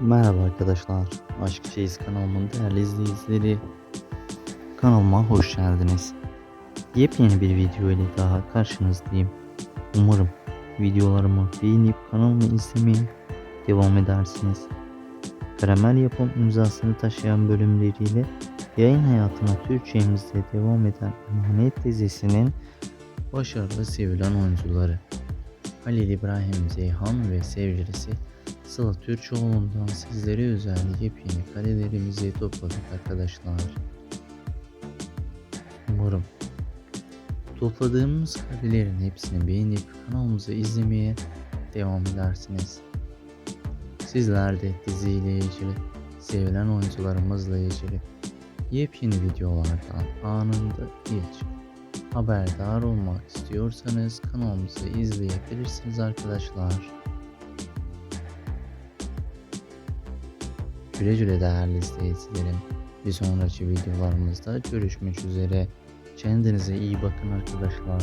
Merhaba arkadaşlar. Aşk Çeyiz kanalımın değerli izleyicileri. Kanalıma hoş geldiniz. Yepyeni bir video ile daha karşınızdayım. Umarım videolarımı beğenip kanalımı izlemeye devam edersiniz. Karamel yapım imzasını taşıyan bölümleriyle yayın hayatına Türkçemizde devam eden Emanet dizisinin başarılı sevilen oyuncuları Halil İbrahim Zeyhan ve sevgilisi Sıla Türkoğlu'ndan sizlere özel yepyeni karelerimizi topladık arkadaşlar. Umarım topladığımız karelerin hepsini beğenip kanalımızı izlemeye devam edersiniz. Sizler de diziyle ilgili, sevilen oyuncularımızla ilgili yepyeni videolardan anında ilk haberdar olmak istiyorsanız kanalımızı izleyebilirsiniz arkadaşlar. Güle güle değerli izleyicilerim. Bir sonraki videolarımızda görüşmek üzere. Kendinize iyi bakın arkadaşlar.